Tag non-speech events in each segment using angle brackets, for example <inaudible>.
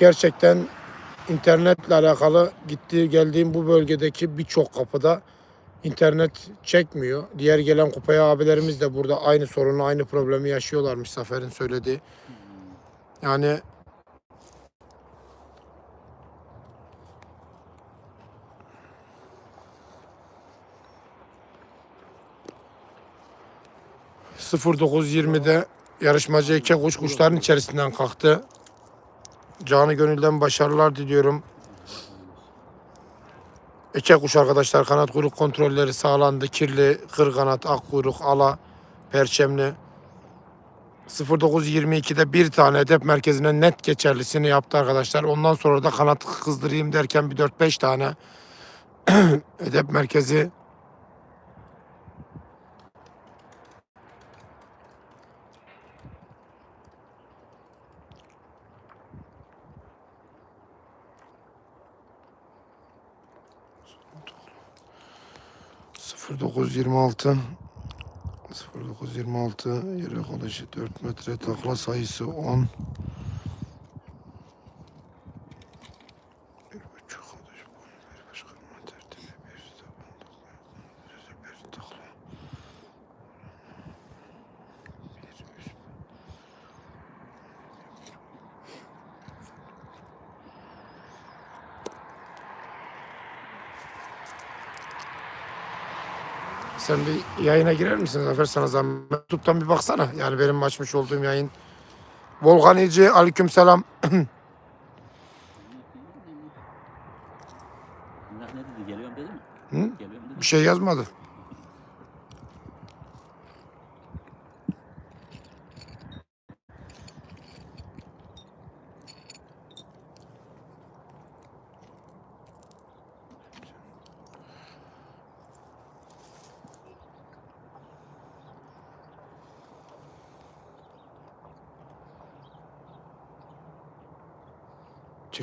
gerçekten internetle alakalı gittiği geldiğim bu bölgedeki birçok kapıda internet çekmiyor. Diğer gelen kupaya abilerimiz de burada aynı sorunu, aynı problemi yaşıyorlarmış Zafer'in söylediği. Yani ...09.20'de yarışmacı Eke kuş kuşların içerisinden kalktı. Canı gönülden başarılar diliyorum. Eke kuş arkadaşlar kanat kuyruk kontrolleri sağlandı. Kirli, kır kanat, ak kuyruk, ala, perçemli. 09.22'de bir tane hedef merkezine net geçerlisini yaptı arkadaşlar. Ondan sonra da kanat kızdırayım derken bir 4-5 tane <clears throat> hedef merkezi Sıfır dokuz yirmi altı. 0926 yere kalışı 4 metre takla sayısı 10 bir buçuk kalış boyu bir başka tertibi bir taban takla bir takla bir üst Sen bir yayına girer misin Zafer sana zahmet? YouTube'dan bir baksana. Yani benim açmış olduğum yayın. Volkan İlci, aleykümselam. Ne, ne dedi? Geliyorum dedi mi? Hı? Geliyorum dedi. Bir şey yazmadı.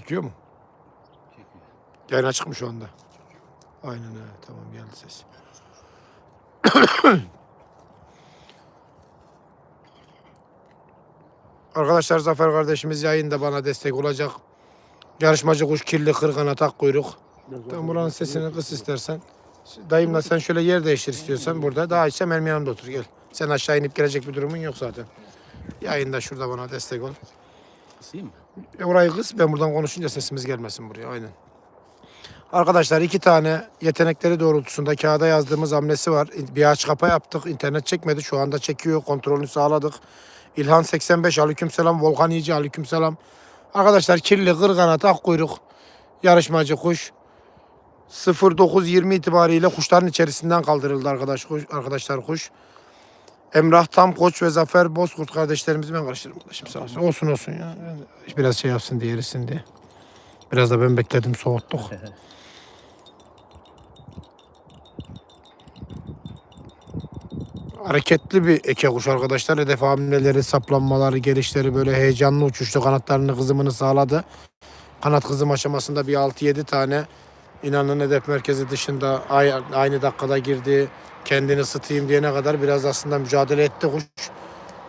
Çekiyor mu? Çekiyor. Yayın açık mı şu anda? Aynen öyle. Tamam geldi ses. <coughs> Arkadaşlar Zafer kardeşimiz yayında bana destek olacak. Yarışmacı kuş kirli kırgana tak kuyruk. Tam buranın sesini kıs istersen. Dayımla sen şöyle yer değiştir istiyorsan burada. Daha içsem benim yanımda otur gel. Sen aşağı inip gelecek bir durumun yok zaten. Yayında şurada bana destek ol. Kısayım mı? Orayı kıs ben buradan konuşunca sesimiz gelmesin buraya aynen. Arkadaşlar iki tane yetenekleri doğrultusunda kağıda yazdığımız hamlesi var. Bir aç kapa yaptık. İnternet çekmedi. Şu anda çekiyor. Kontrolünü sağladık. İlhan 85 aleykümselam. Volkan İyici aleykümselam. Arkadaşlar kirli kırganat ak kuyruk yarışmacı kuş 09.20 itibariyle kuşların içerisinden kaldırıldı arkadaş kuş, arkadaşlar kuş. Emrah Tam Koç ve Zafer Bozkurt kardeşlerimizi ben karıştırdım kardeşim sağ olsun. Olsun olsun ya. Biraz şey yapsın diye erisin diye. Biraz da ben bekledim soğuttuk. <laughs> Hareketli bir eke kuş arkadaşlar. Hedef hamleleri, saplanmaları, gelişleri böyle heyecanlı uçuştu. Kanatlarını kızımını sağladı. Kanat kızım aşamasında bir 6-7 tane inanın hedef merkezi dışında ay- aynı dakikada girdi. Kendini ısıtayım diyene kadar biraz aslında mücadele etti kuş.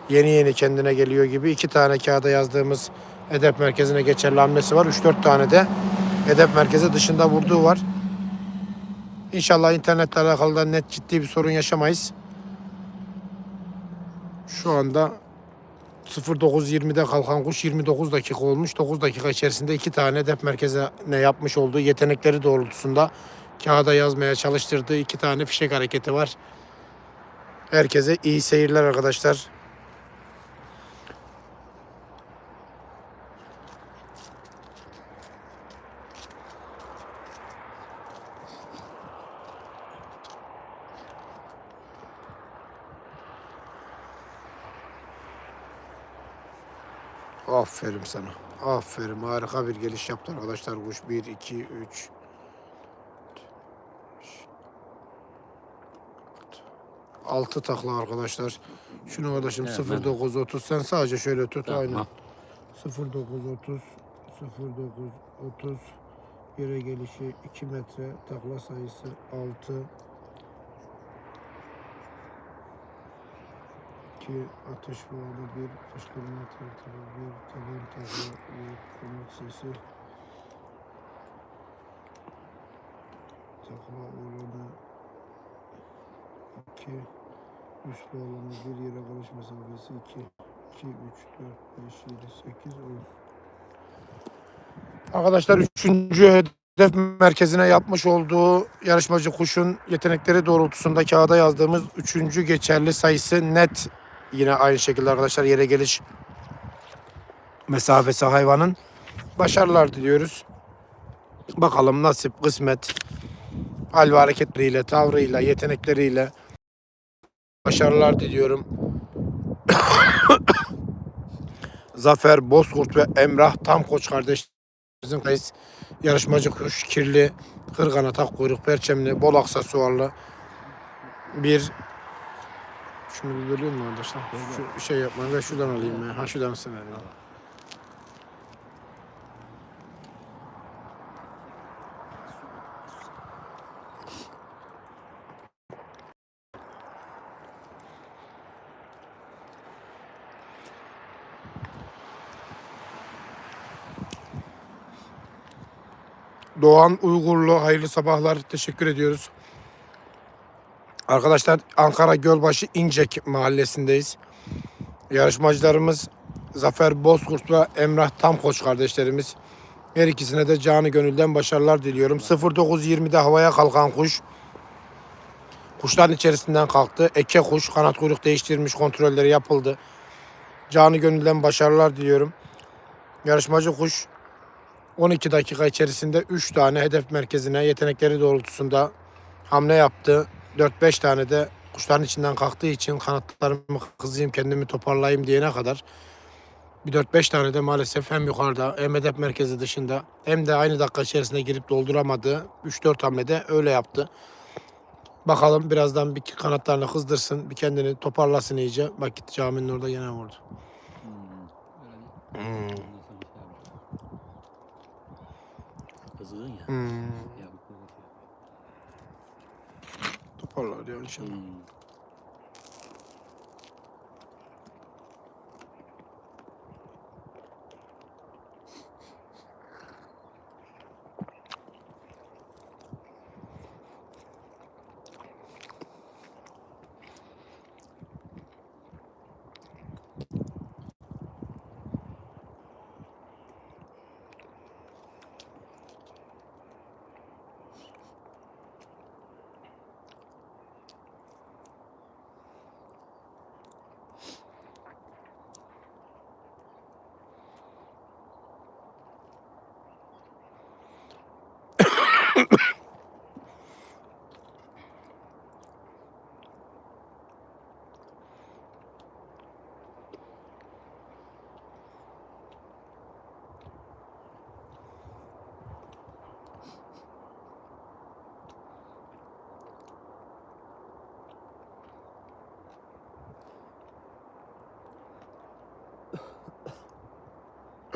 Yeni yeni kendine geliyor gibi. iki tane kağıda yazdığımız hedef merkezine geçerli hamlesi var. 3-4 tane de hedef merkezi dışında vurduğu var. İnşallah internetle alakalı da net ciddi bir sorun yaşamayız. Şu anda 09.20'de kalkan kuş 29 dakika olmuş. 9 dakika içerisinde iki tane hedef merkezine yapmış olduğu yetenekleri doğrultusunda kağıda yazmaya çalıştırdığı iki tane fişek hareketi var. Herkese iyi seyirler arkadaşlar. Aferin sana. Aferin. Harika bir geliş yaptı arkadaşlar. Kuş 1, 2, 3, 6 takla arkadaşlar. Şunu kardeşim Evet, 09 30 sen sadece şöyle tut Tamam. aynen. 09 30 09 30 yere gelişi 2 metre takla sayısı 6 2 atış puanı 1 fışkırma tartımı 1 taban takla 1 kanat sesi. Takma oranı 2 üst bağlamı bir yere karış mesafesi. 2 2 3 4 5 7 8 10 Arkadaşlar üçüncü hedef merkezine yapmış olduğu yarışmacı kuşun yetenekleri doğrultusunda kağıda yazdığımız üçüncü geçerli sayısı net yine aynı şekilde arkadaşlar yere geliş mesafesi hayvanın başarılar diliyoruz. Bakalım nasip, kısmet, hal ve hareketleriyle, tavrıyla, yetenekleriyle başarılar diliyorum. <coughs> Zafer Bozkurt ve Emrah Tamkoç kardeşimizin kayıs yarışmacı kuş, kirli, kırgana atak kuyruk, perçemli, bol aksesuarlı bir şunu bir bölüyor mu arkadaşlar? Şu şey yapmayın ve şuradan alayım ben. Ha şuradan sen alayım. Doğan Uygurlu hayırlı sabahlar. Teşekkür ediyoruz. Arkadaşlar Ankara Gölbaşı İncek mahallesindeyiz. Yarışmacılarımız Zafer Bozkurt ve Emrah Tamkoç kardeşlerimiz. Her ikisine de canı gönülden başarılar diliyorum. 09.20'de havaya kalkan kuş. Kuşların içerisinden kalktı. Eke kuş kanat kuyruk değiştirmiş kontrolleri yapıldı. Canı gönülden başarılar diliyorum. Yarışmacı kuş 12 dakika içerisinde 3 tane hedef merkezine yetenekleri doğrultusunda hamle yaptı. 4-5 tane de kuşların içinden kalktığı için kanatlarımı kızayım kendimi toparlayayım diyene kadar bir 4-5 tane de maalesef hem yukarıda hem hedef merkezi dışında hem de aynı dakika içerisinde girip dolduramadı. 3-4 hamlede öyle yaptı. Bakalım birazdan bir kanatlarını kızdırsın, bir kendini toparlasın iyice. Bak gitti caminin orada yine vurdu. Hmm. Hmm. Ondan sonra şey yapalım. Kızığın ya. Hmm. Ya bu kadar şey. Toparlar ya inşallah. Hmm.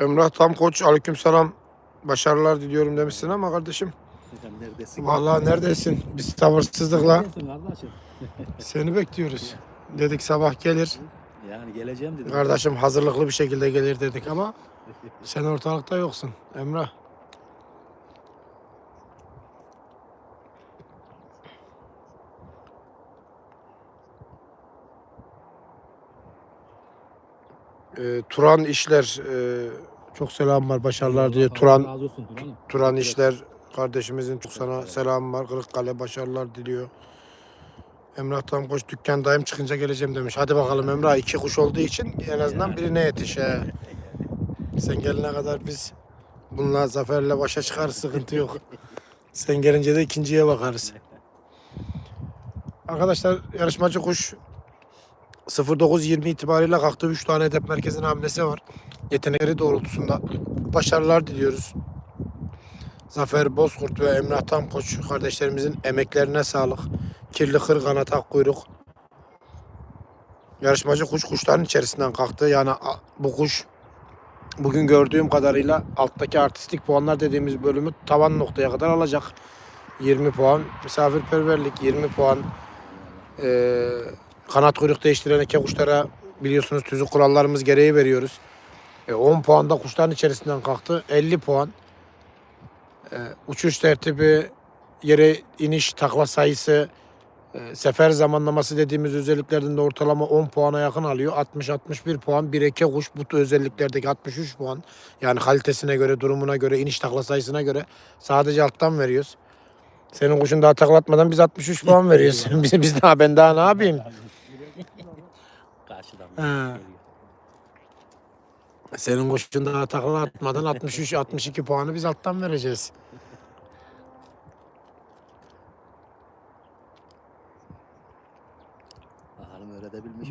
Emrah Tam Koç aleykümselam. Başarılar diliyorum demişsin ama kardeşim neredesin? vallahi neredesin? Biz tavırsızlıkla Neredesin kardeşim? <laughs> seni bekliyoruz. Dedik sabah gelir. Yani geleceğim dedim. Kardeşim hazırlıklı bir şekilde gelir dedik ama sen ortalıkta yoksun Emrah. Ee, Turan işler e, çok selam var başarılar diye Allah Turan razı olsun Turan'ım. Turan işler kardeşimizin çok sana selam var Kırıkkale başarılar diliyor. Emrah Tamkoç dükkandayım çıkınca geleceğim demiş. Hadi bakalım Emrah iki kuş olduğu için en azından birine yetiş he. Sen gelene kadar biz bununla Zafer'le başa çıkarız sıkıntı yok. Sen gelince de ikinciye bakarız. Arkadaşlar yarışmacı kuş 09.20 itibariyle kalktı 3 tane hedef merkezine hamlesi var. Yetenekleri doğrultusunda başarılar diliyoruz. Zafer Bozkurt ve Emrah Tamkoç kardeşlerimizin emeklerine sağlık. Kirli kırgan atak kuyruk. Yarışmacı kuş kuşların içerisinden kalktı. Yani bu kuş bugün gördüğüm kadarıyla alttaki artistik puanlar dediğimiz bölümü tavan noktaya kadar alacak. 20 puan misafirperverlik, 20 puan eee, kanat kuyruk değiştiren eke kuşlara biliyorsunuz tüzük kurallarımız gereği veriyoruz. E, 10 puan da kuşların içerisinden kalktı. 50 puan. E, uçuş tertibi, yere iniş, takla sayısı, e, sefer zamanlaması dediğimiz özelliklerden de ortalama 10 puana yakın alıyor. 60-61 puan. Bir eke kuş bu özelliklerdeki 63 puan. Yani kalitesine göre, durumuna göre, iniş takla sayısına göre sadece alttan veriyoruz. Senin kuşun daha taklatmadan biz 63 <laughs> puan veriyoruz. biz, biz daha ben daha ne yapayım? Karşıdan. Senin kuşun daha takla atmadan 63 62 puanı biz alttan vereceğiz.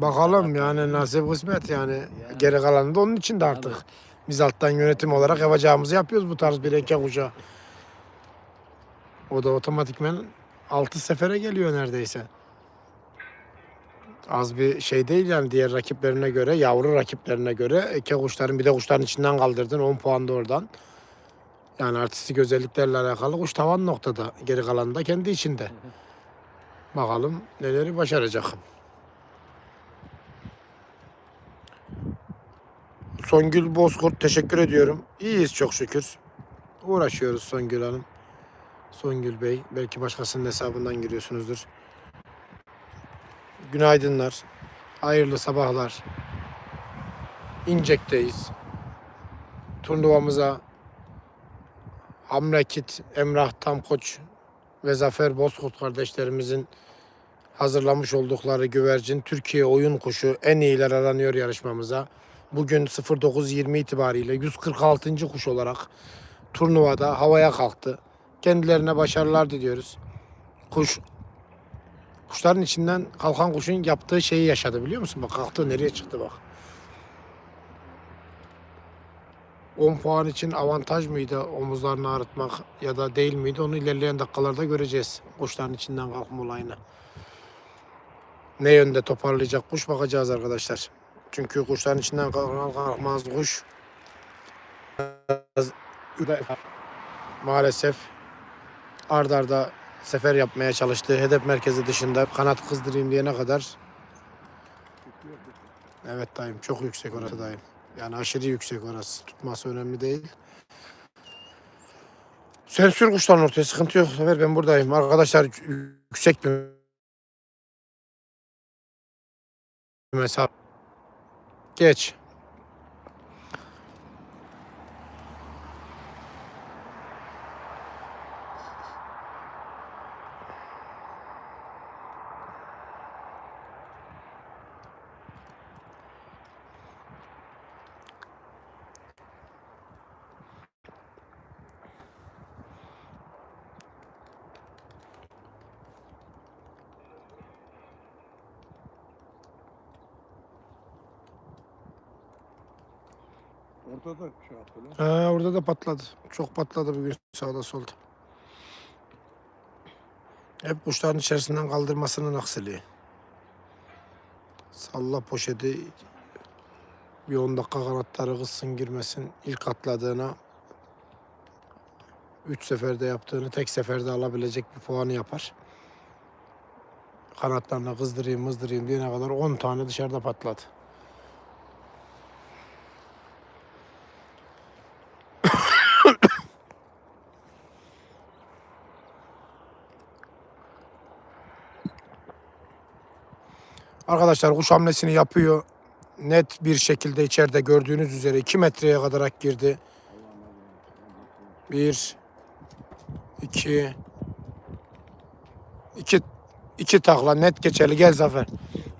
Bakalım öğretebilmiş yani nasip kısmet yani. Geri kalanı da onun için de artık. Biz alttan yönetim olarak yapacağımızı yapıyoruz bu tarz bir eke kuşa. O da otomatikmen 6 sefere geliyor neredeyse. Az bir şey değil yani diğer rakiplerine göre, yavru rakiplerine göre eke kuşların bir de kuşların içinden kaldırdın 10 puan da oradan. Yani artistik özelliklerle alakalı kuş tavan noktada. Geri kalanı da kendi içinde. Bakalım neleri başaracak. Songül Bozkurt teşekkür ediyorum. İyiyiz çok şükür. Uğraşıyoruz Songül Hanım. Songül Bey. Belki başkasının hesabından giriyorsunuzdur. Günaydınlar. Hayırlı sabahlar. İncek'teyiz. Turnuvamıza Hamrekit, Emrah Tamkoç ve Zafer Bozkurt kardeşlerimizin hazırlamış oldukları güvercin Türkiye oyun kuşu en iyiler aranıyor yarışmamıza. Bugün 09.20 itibariyle 146. kuş olarak turnuvada havaya kalktı. Kendilerine başarılar diliyoruz. Kuş kuşların içinden kalkan kuşun yaptığı şeyi yaşadı biliyor musun? Bak kalktı nereye çıktı bak. 10 puan için avantaj mıydı omuzlarını ağrıtmak ya da değil miydi onu ilerleyen dakikalarda göreceğiz. Kuşların içinden kalkma olayını. Ne yönde toparlayacak kuş bakacağız arkadaşlar. Çünkü kuşların içinden kalkan kalkmaz kuş. Maalesef ard arda sefer yapmaya çalıştı. Hedef merkezi dışında kanat kızdırayım diyene kadar. Evet dayım çok yüksek orası dayım. Yani aşırı yüksek orası. Tutması önemli değil. Sen sür kuşların ortaya sıkıntı yok. Sefer ben buradayım. Arkadaşlar yüksek bir mesafe. Geç. Ha, orada da patladı. Çok patladı bugün sağda solda. Hep kuşların içerisinden kaldırmasının aksiliği. Salla poşeti bir 10 dakika kanatları kızsın girmesin. İlk atladığına 3 seferde yaptığını tek seferde alabilecek bir puanı yapar. Kanatlarına kızdırayım mızdırayım diyene kadar 10 tane dışarıda patladı. Arkadaşlar kuş hamlesini yapıyor. Net bir şekilde içeride gördüğünüz üzere 2 metreye kadar girdi. 1 2 2 2 takla. Net geçerli. Gel Zafer.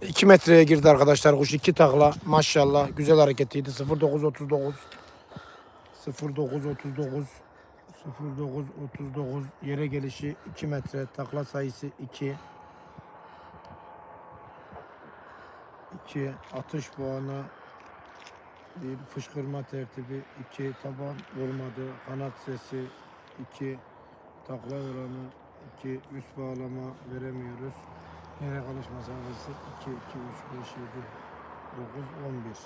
2 metreye girdi arkadaşlar kuş. 2 takla. Maşallah. Güzel hareketiydi. 0939 0939 0939 yere gelişi 2 metre. Takla sayısı 2 2 atış puanı bir fışkırma tertibi 2 taban vurmadı kanat sesi 2 takla oranı 2 üst bağlama veremiyoruz yere kalış mesafesi 2 2 3 5 7 9 11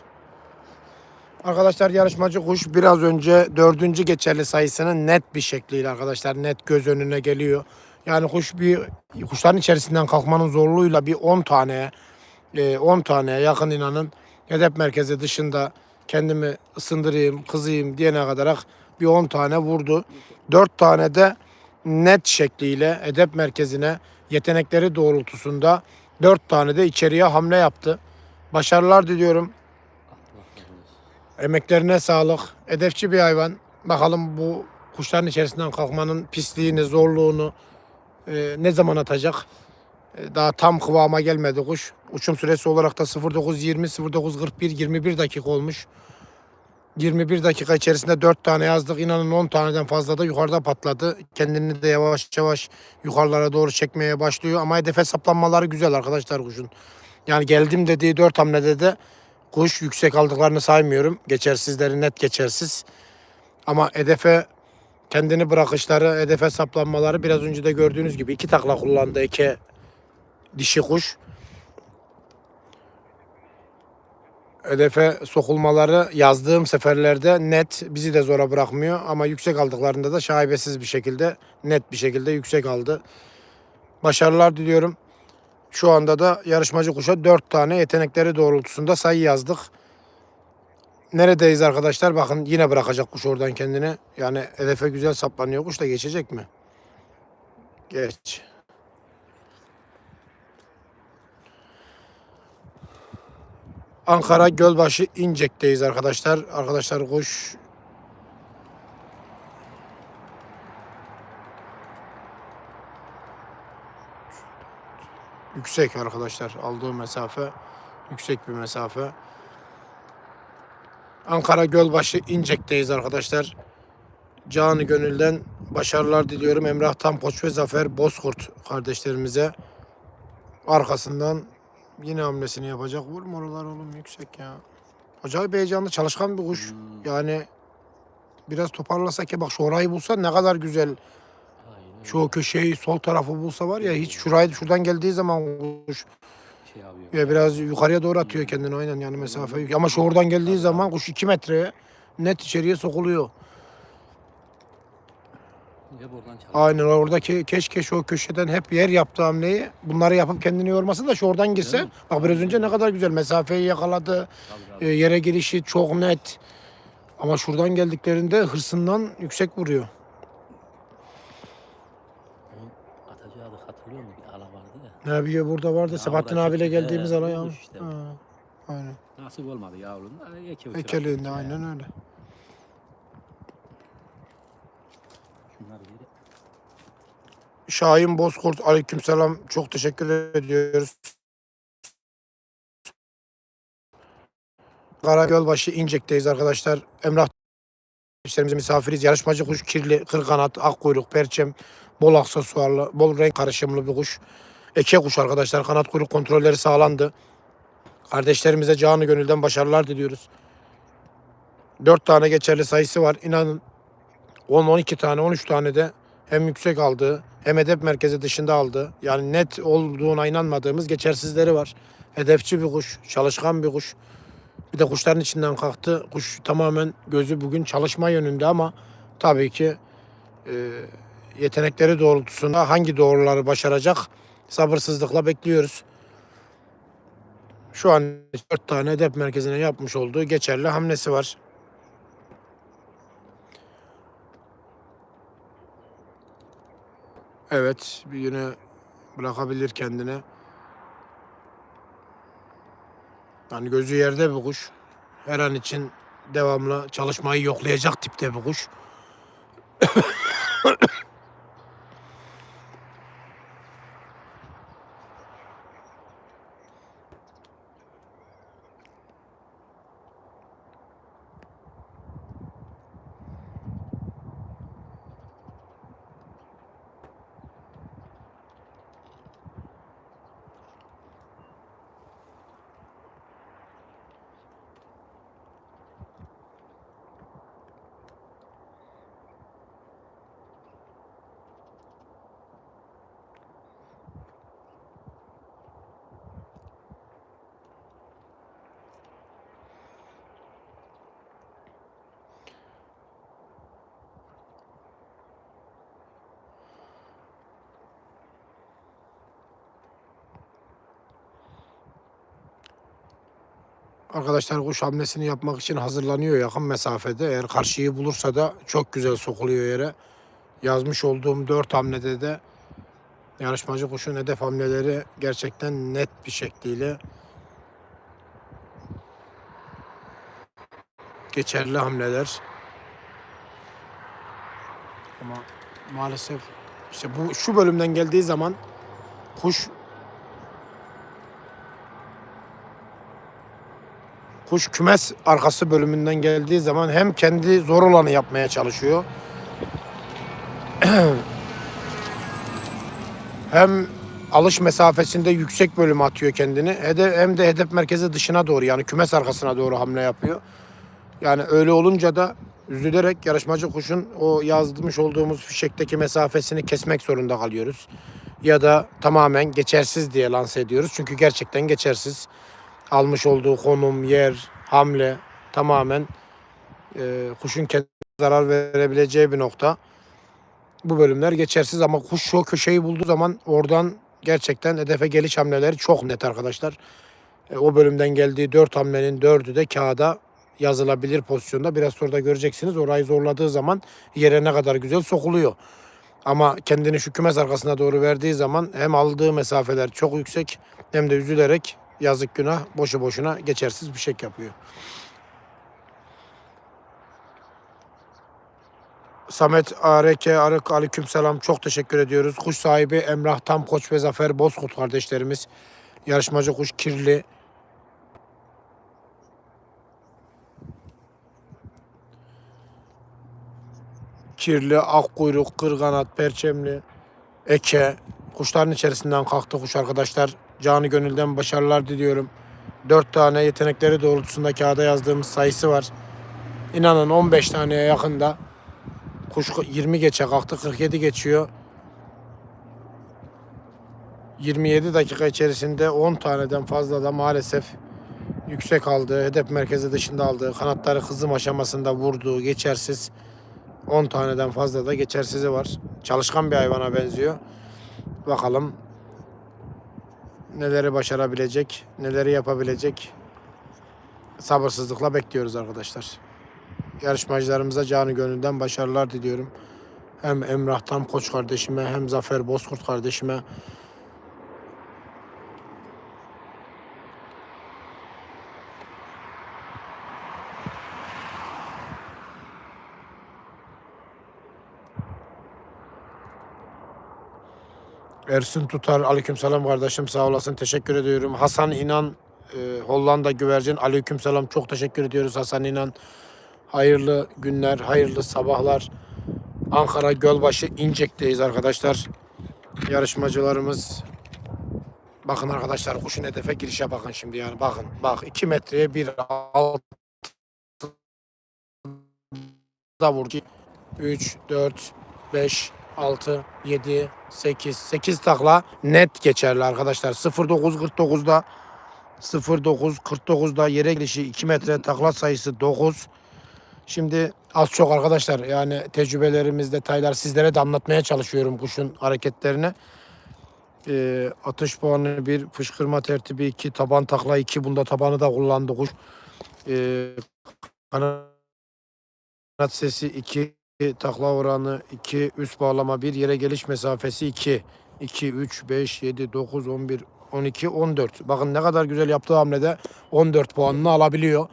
Arkadaşlar yarışmacı kuş biraz önce dördüncü geçerli sayısının net bir şekliyle arkadaşlar net göz önüne geliyor. Yani kuş bir kuşların içerisinden kalkmanın zorluğuyla bir 10 tane 10 taneye yakın inanın hedef merkezi dışında kendimi ısındırayım, kızayım diyene kadar bir 10 tane vurdu. 4 tane de net şekliyle edep merkezine yetenekleri doğrultusunda 4 tane de içeriye hamle yaptı. Başarılar diliyorum. Emeklerine sağlık. Edepçi bir hayvan. Bakalım bu kuşların içerisinden kalkmanın pisliğini, zorluğunu e, ne zaman atacak? E, daha tam kıvama gelmedi kuş. Uçum süresi olarak da 09.20, 09.41, 21 dakika olmuş. 21 dakika içerisinde 4 tane yazdık. İnanın 10 taneden fazla da yukarıda patladı. Kendini de yavaş yavaş yukarılara doğru çekmeye başlıyor. Ama hedefe saplanmaları güzel arkadaşlar kuşun. Yani geldim dediği 4 hamlede de kuş yüksek aldıklarını saymıyorum. Geçersizleri net geçersiz. Ama hedefe kendini bırakışları, hedefe saplanmaları biraz önce de gördüğünüz gibi iki takla kullandı iki dişi kuş. Hedefe sokulmaları yazdığım seferlerde net bizi de zora bırakmıyor ama yüksek aldıklarında da şaibesiz bir şekilde net bir şekilde yüksek aldı. Başarılar diliyorum. Şu anda da yarışmacı kuşa 4 tane yetenekleri doğrultusunda sayı yazdık. Neredeyiz arkadaşlar? Bakın yine bırakacak kuş oradan kendini. Yani hedefe güzel saplanıyor. Kuş da geçecek mi? Geç. Ankara Gölbaşı İncek'teyiz arkadaşlar. Arkadaşlar kuş yüksek arkadaşlar. Aldığı mesafe yüksek bir mesafe. Ankara Gölbaşı İncek'teyiz arkadaşlar. Canı gönülden başarılar diliyorum Emrah Tamkoç ve Zafer Bozkurt kardeşlerimize. Arkasından yine hamlesini yapacak. Vurma oralar oğlum yüksek ya. Acayip heyecanlı çalışkan bir kuş. Hmm. Yani biraz toparlasak ya bak şu orayı bulsa ne kadar güzel. Şu o köşeyi sol tarafı bulsa var ya hiç şurayı şuradan geldiği zaman kuş şey yapıyor. ya biraz yukarıya doğru atıyor kendini aynen yani mesafe Ama şu oradan geldiği zaman kuş 2 metreye net içeriye sokuluyor. Hep oradan çalıyor. Aynen oradaki keşke şu köşeden hep yer yaptığı hamleyi bunları yapıp kendini yorması da şu oradan girse. Değil mi? Bak biraz önce ne kadar güzel mesafeyi yakaladı. Tabii, e, yere girişi çok net. Ama şuradan geldiklerinde hırsından yüksek vuruyor. Atacağı da hatırlıyor musun? Bir ala vardı ya. Ne bir burada vardı. Ya Sebahattin abiyle geldiğimiz olmuş ama. işte. Ha, Aynen. Nasip olmadı yavrunun. Ekeliğinde aynen öyle. Şunları geri. Şahin Bozkurt aleykümselam çok teşekkür ediyoruz. Karagölbaşı İncek'teyiz arkadaşlar. Emrah işlerimize misafiriz. Yarışmacı kuş kirli, kırkanat, akkuyruk, perçem, bol aksesuarlı, bol renk karışımlı bir kuş. Eke kuş arkadaşlar. Kanat kuyruk kontrolleri sağlandı. Kardeşlerimize canı gönülden başarılar diliyoruz. 4 tane geçerli sayısı var. İnanın 10-12 tane, 13 tane de hem yüksek aldığı hem hedef merkezi dışında aldı. Yani net olduğuna inanmadığımız geçersizleri var. Hedefçi bir kuş, çalışkan bir kuş. Bir de kuşların içinden kalktı. Kuş tamamen gözü bugün çalışma yönünde ama tabii ki e, yetenekleri doğrultusunda hangi doğruları başaracak sabırsızlıkla bekliyoruz. Şu an 4 tane hedef merkezine yapmış olduğu geçerli hamlesi var. Evet, bir yine bırakabilir kendine. Yani gözü yerde bir kuş. Her an için devamlı çalışmayı yoklayacak tipte bir kuş. Arkadaşlar kuş hamlesini yapmak için hazırlanıyor yakın mesafede. Eğer karşıyı bulursa da çok güzel sokuluyor yere. Yazmış olduğum 4 hamlede de yarışmacı kuşun hedef hamleleri gerçekten net bir şekliyle geçerli hamleler. Ama maalesef işte bu şu bölümden geldiği zaman kuş kuş kümes arkası bölümünden geldiği zaman hem kendi zor olanı yapmaya çalışıyor. <clears throat> hem alış mesafesinde yüksek bölüme atıyor kendini. Hem de hedef merkezi dışına doğru yani kümes arkasına doğru hamle yapıyor. Yani öyle olunca da üzülerek yarışmacı kuşun o yazmış olduğumuz fişekteki mesafesini kesmek zorunda kalıyoruz. Ya da tamamen geçersiz diye lanse ediyoruz. Çünkü gerçekten geçersiz. Almış olduğu konum, yer, hamle tamamen e, kuşun kendine zarar verebileceği bir nokta. Bu bölümler geçersiz ama kuş o köşeyi bulduğu zaman oradan gerçekten hedefe geliş hamleleri çok net arkadaşlar. E, o bölümden geldiği dört hamlenin dördü de kağıda yazılabilir pozisyonda. Biraz sonra da göreceksiniz. Orayı zorladığı zaman yere ne kadar güzel sokuluyor. Ama kendini şu kümes arkasına doğru verdiği zaman hem aldığı mesafeler çok yüksek hem de üzülerek yazık günah boşu boşuna geçersiz bir şey yapıyor. Samet ARK Arık Aleykümselam çok teşekkür ediyoruz. Kuş sahibi Emrah Tam Koç ve Zafer Bozkurt kardeşlerimiz. Yarışmacı kuş Kirli. Kirli, akkuyruk, kırganat, perçemli, eke. Kuşların içerisinden kalktı kuş arkadaşlar. Canı gönülden başarılar diliyorum. Dört tane yetenekleri doğrultusunda kağıda yazdığımız sayısı var. İnanın 15 taneye yakında. Kuş 20 geçe kalktı 47 geçiyor. 27 dakika içerisinde 10 taneden fazla da maalesef yüksek aldığı, hedef merkezi dışında aldığı, kanatları kızım aşamasında vurduğu geçersiz 10 taneden fazla da geçersizi var. Çalışkan bir hayvana benziyor. Bakalım neleri başarabilecek, neleri yapabilecek. Sabırsızlıkla bekliyoruz arkadaşlar. Yarışmacılarımıza canı gönülden başarılar diliyorum. Hem Emrah Tam Koç kardeşime hem Zafer Bozkurt kardeşime. Ersin Tutar, aleykümselam kardeşim sağ olasın teşekkür ediyorum. Hasan İnan, e, Hollanda güvercin, aleykümselam çok teşekkür ediyoruz Hasan İnan. Hayırlı günler, hayırlı sabahlar. Ankara Gölbaşı İncek'teyiz arkadaşlar. Yarışmacılarımız bakın arkadaşlar kuşun hedefe girişe bakın şimdi yani bakın bak 2 metreye bir alt da vurdu. 3, 4, 5, 6, 7, 8, 8 takla net geçerli arkadaşlar. 09.49'da 09.49'da yere girişi 2 metre takla sayısı 9. Şimdi az çok arkadaşlar yani tecrübelerimiz, detaylar sizlere de anlatmaya çalışıyorum kuşun hareketlerini. Ee, atış puanı 1, fışkırma tertibi 2, taban takla 2. Bunda tabanı da kullandı kuş. Ee, kanat sesi 2, takla oranı 2, üst bağlama 1, yere geliş mesafesi 2. 2, 3, 5, 7, 9, 11, 12, 14. Bakın ne kadar güzel yaptığı hamlede 14 puanını alabiliyor.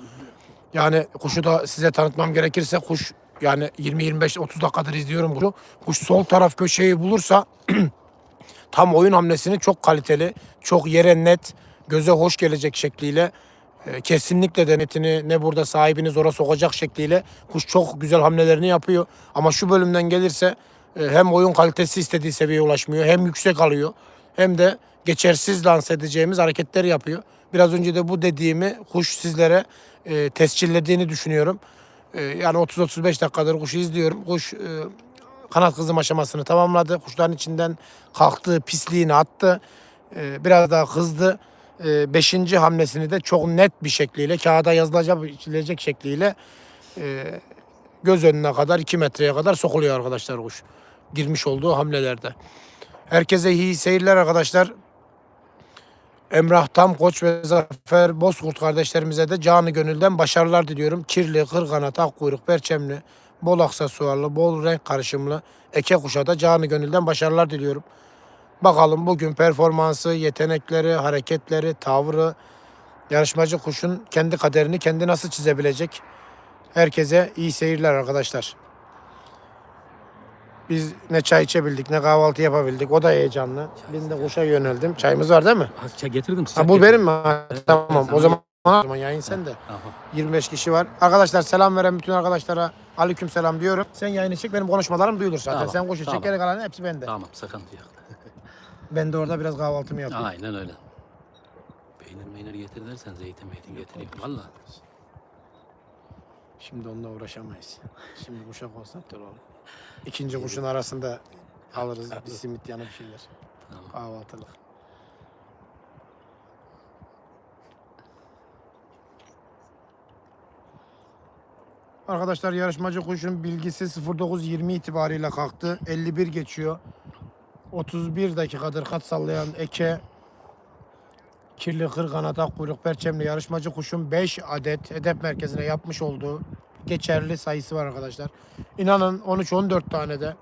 Yani kuşu da size tanıtmam gerekirse kuş yani 20-25-30 dakikadır izliyorum kuşu. Kuş sol taraf köşeyi bulursa <clears throat> tam oyun hamlesini çok kaliteli, çok yere net, göze hoş gelecek şekliyle e, kesinlikle denetini ne burada sahibini zora sokacak şekliyle kuş çok güzel hamlelerini yapıyor. Ama şu bölümden gelirse e, hem oyun kalitesi istediği seviyeye ulaşmıyor hem yüksek alıyor hem de geçersiz lanse edeceğimiz hareketler yapıyor. Biraz önce de bu dediğimi kuş sizlere e, tescillediğini düşünüyorum. E, yani 30-35 dakikadır kuşu izliyorum. Kuş e, kanat kızım aşamasını tamamladı. Kuşların içinden kalktığı pisliğini attı. E, biraz daha hızlı. E, 5. hamlesini de çok net bir şekliyle kağıda yazılacak şekliyle e, göz önüne kadar 2 metreye kadar sokuluyor arkadaşlar kuş. Girmiş olduğu hamlelerde. Herkese iyi seyirler arkadaşlar. Emrah Tam Koç ve Zafer Bozkurt kardeşlerimize de canı gönülden başarılar diliyorum. Kirli, kırganat, akkuyruk, perçemli, bol aksesuarlı, bol renk karışımlı eke kuşa da canı gönülden başarılar diliyorum. Bakalım bugün performansı, yetenekleri, hareketleri, tavrı, yarışmacı kuşun kendi kaderini kendi nasıl çizebilecek? Herkese iyi seyirler arkadaşlar. Biz ne çay içebildik ne kahvaltı yapabildik. O da heyecanlı. Ben de kuşa yöneldim. Çayımız var değil mi? Akça getirdim Ha bu benim mi? Ha, tamam. O zaman o zaman yayın sende. Tamam. 25 kişi var. Arkadaşlar selam veren bütün arkadaşlara aleyküm selam diyorum. Sen yayını çek benim konuşmalarım duyulur zaten. Tamam, Sen kuşu tamam. çek geri kalan hepsi bende. Tamam sıkıntı yok. Ben de orada biraz kahvaltımı yapayım. Aynen öyle. Peynir meynir getir dersen zeytin meytin getireyim. Valla. Şimdi onunla uğraşamayız. Şimdi kuşa konsantre olalım. İkinci kuşun arasında alırız <laughs> bir simit yanı bir şeyler. Tamam. Kahvaltılık. Arkadaşlar yarışmacı kuşun bilgisi 09.20 itibariyle kalktı. 51 geçiyor. 31 dakikadır kat sallayan Eke kirli kırganat kuyruk perçemli yarışmacı kuşun 5 adet hedef merkezine yapmış olduğu geçerli sayısı var arkadaşlar. İnanın 13-14 tane de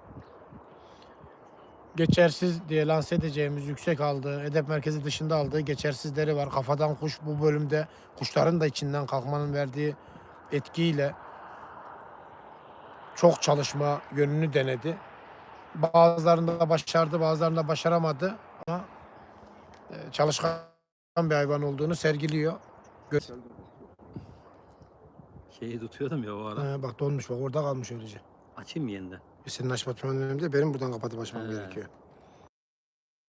geçersiz diye lanse edeceğimiz yüksek aldığı, hedef merkezi dışında aldığı geçersizleri var. Kafadan kuş bu bölümde kuşların da içinden kalkmanın verdiği etkiyle çok çalışma yönünü denedi. Bazılarında başardı, bazılarında başaramadı ama e, çalışkan bir hayvan olduğunu sergiliyor. Şeyi tutuyordum ya o ara. Ee, bak donmuş bak orada kalmış öylece. Açayım mı yeniden? Senin açma önemli değil, benim buradan kapatıp açmam He. gerekiyor.